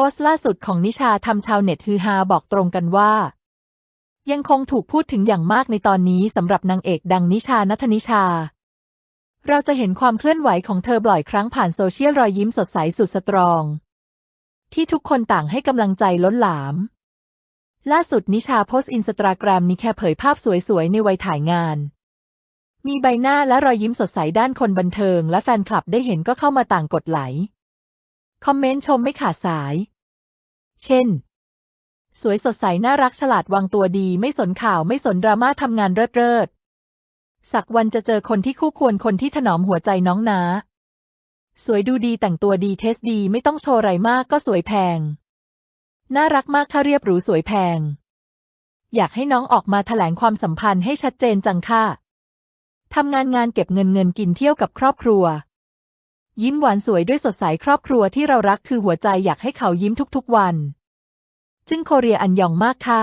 โพสต์ล่าสุดของนิชาทำชาวเน็ตฮือฮาบอกตรงกันว่า ยังคงถูกพูดถึงอย่างมากในตอนนี้สำหรับนางเอกดังนิชานัทนิชา เราจะเห็นความเคลื่อนไหวของเธอบ่อยครั้งผ่านโซเชียลรอยยิ้มสดใสสุดสตรอง ที่ทุกคนต่างให้กำลังใจล้นหลาม ล่าสุดนิชาโพสต์อินสตาแกรมนี้แค่เผยภาพสวยๆในวัยถ่ายงาน มีใบหน้าและรอยยิ้มสดใสด้านคนบันเทิง และแฟนคลับได้เห็นก็เข้ามาต่างกดไล คอมเมนต์ชมไม่ขาดสาย เช่น สวยสดใสน่ารักฉลาดวางตัวดีไม่สนข่าวไม่สนดราม่าทำงานเลิศเลิศสักวันจะเจอคนที่คู่ควรคนที่ถนอมหัวใจน้องนา สวยดูดีแต่งตัวดีเทสดีไม่ต้องโชว์ไรมากก็สวยแพง น่ารักมากค่าเรียบหรูสวยแพง อยากให้น้องออกมาแถลงความสัมพันธ์ให้ชัดเจนจังค่ะทำงานงานเก็บเงินเงินกินเที่ยวกับครอบครัว ยิ้มหวานสวยด้วยสดใสครอบครัวที่เรารักคือหัวใจอยากให้เขายิ้มทุกๆวัน จึงโคเรียอันยองมากค่ะ